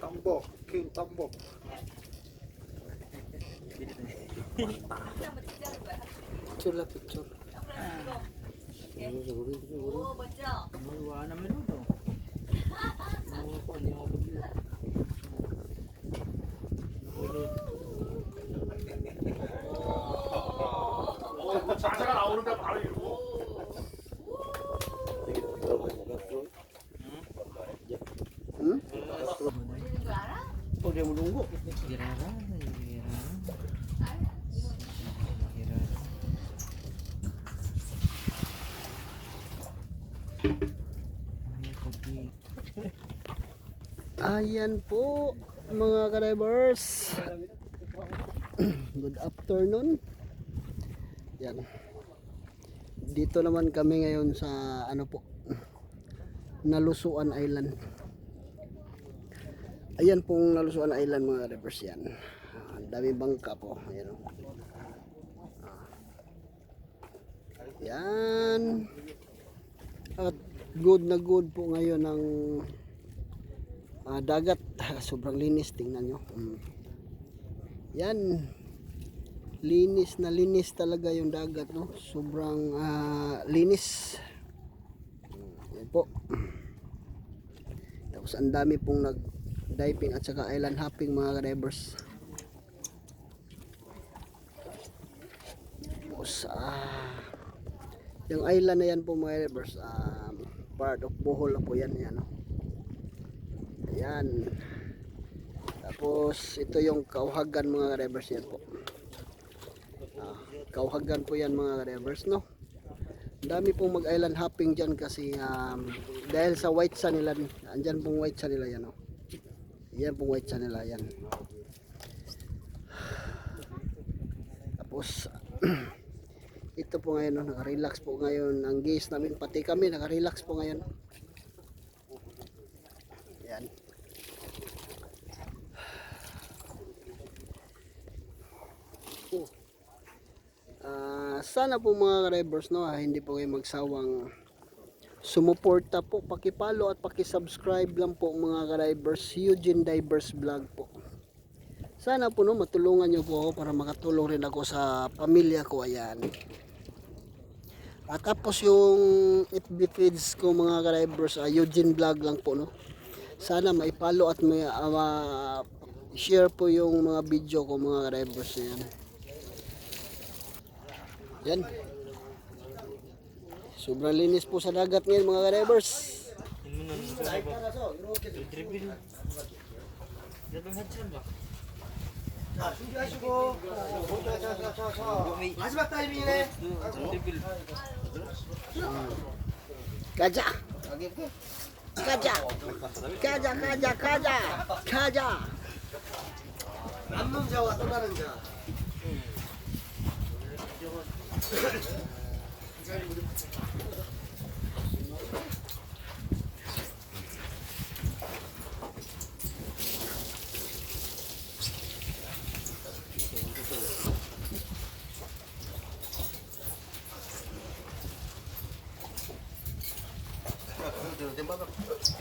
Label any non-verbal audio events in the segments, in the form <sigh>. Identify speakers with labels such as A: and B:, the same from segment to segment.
A: Tambok, King Tambok.
B: Picture la picture.
C: 오 멋져.
B: Maluwa na
D: 자세가 나오는데 바로 이러고
C: 응? 어제 물은 거?
A: 이래라
B: 이래라 이래라 거기
A: Ayan po, mga ka-drivers. <clears throat> Good afternoon. Yan. Dito naman kami ngayon sa ano po, Nalusuan Island. Ayan pong Nalusuan Island mga ka-drivers yan. Ang dami bangka po. Ayan. Yan. At good na good po ngayon ang ah, dagat <laughs> sobrang linis tingnan nyo. Mm. yan linis na linis talaga yung dagat no? Sobrang ah, linis. Mm, yan po. Tapos ang dami pong nag diving at saka island hopping mga divers tapos ah yung island na yan po mga divers um, part of Bohol po yan yan no? Ayan. Tapos ito yung kauhagan mga drivers yan po. Ah, kauhagan po yan mga drivers no. Dami pong mag-island hopping dyan kasi um, dahil sa white sand nila, andyan pong white sand nila yan no. Yan pong white sand nila yan. Tapos <clears throat> ito po ngayon no, naka-relax po ngayon ang gays namin pati kami naka-relax po ngayon. Ah, sana po mga drivers no, ah, hindi po kayo magsawang sumuporta po, paki-follow at paki-subscribe lang po mga drivers Eugene Divers Vlog po. Sana po no, matulungan niyo po ako para makatulong rin ako sa pamilya ko ayan. At tapos yung FB feeds ko mga drivers ah, Eugene Vlog lang po no sana mai-follow at may ah, ma- share po yung mga video ko mga drivers na. Yan. Sobrang linis po sa dagat ngayon mga drivers.
B: Yun mo na, nasa ba? Dribble. Dribble hatchan ba?
A: 마지막 타이밍이네.
B: Dribble.
A: 가자. 가자. 가자 가자 가자. 가자. 남는 자와 또 다른 자. 電波が。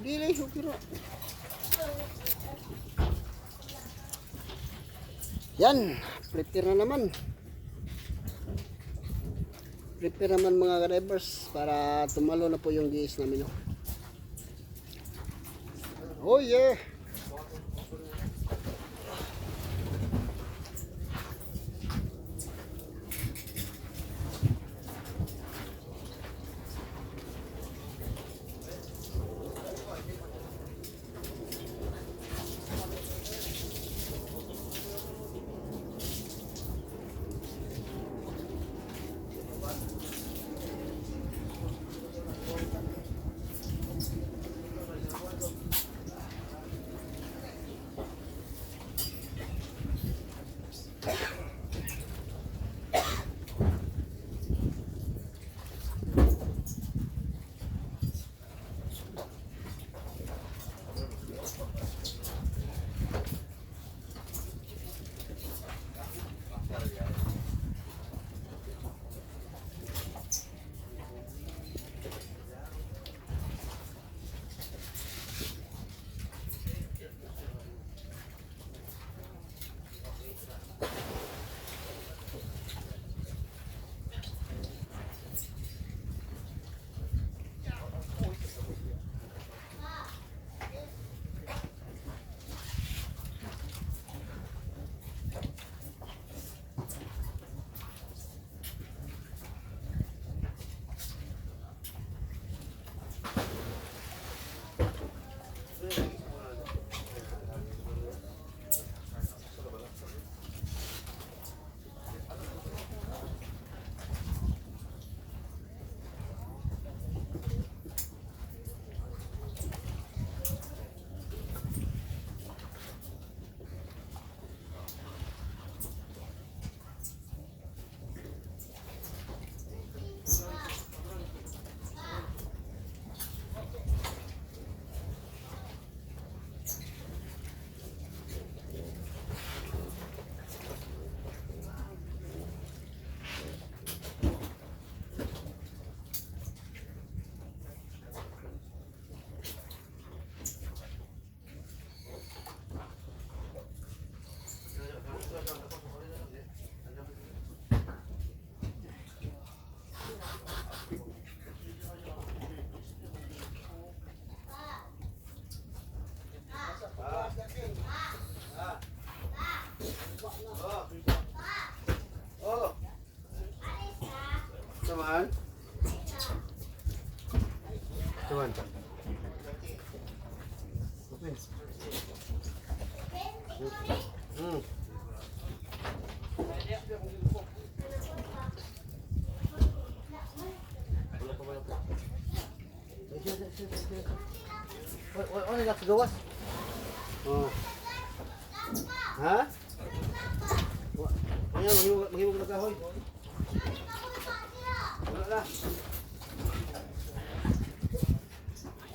A: Dili, ra. Yan, prepare na naman. Prepare naman mga drivers para tumalo na po yung GS namin. Oh, oh yeah!
B: Samahan? Samahan. Hmm. Oy, oy, oy, gawas. Oh. Ha? Ayan, maghimog maghimog na kahoy.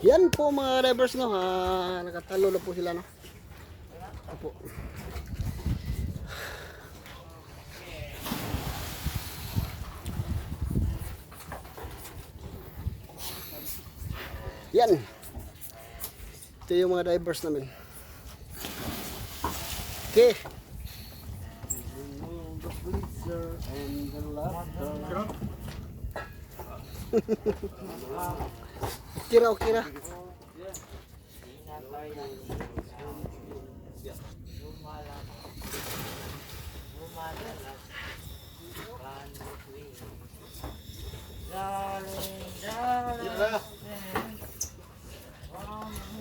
A: Yan po mga drivers no, ha, nakatalo na po sila no. Ito po. Yan. Ito yung mga divers namin. Okay. Okay ra, okay
B: na.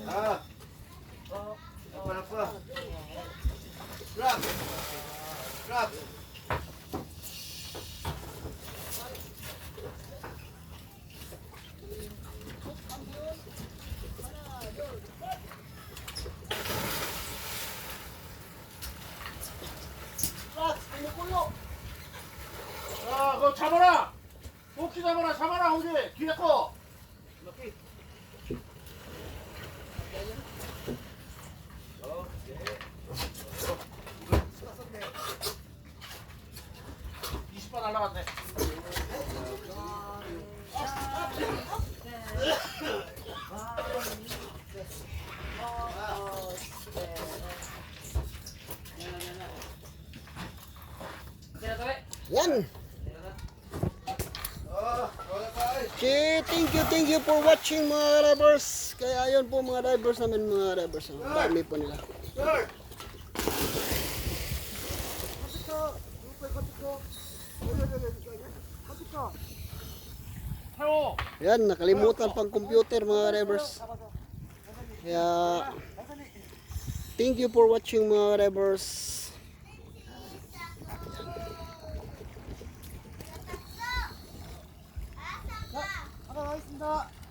B: Ah. Wala pa. Grab.
D: 잡아라 잡아라 홍지 뒤에
E: 거20번
A: 날라갔네. 네, 네, 네. Thank you, thank you for watching mga drivers. Kaya ayun po mga drivers namin mga drivers. Ang dami po nila.
E: Sir!
D: 타요.
A: Yan, nakalimutan pang computer mga drivers. Kaya, thank you for watching mga drivers.
E: 가겠습니다.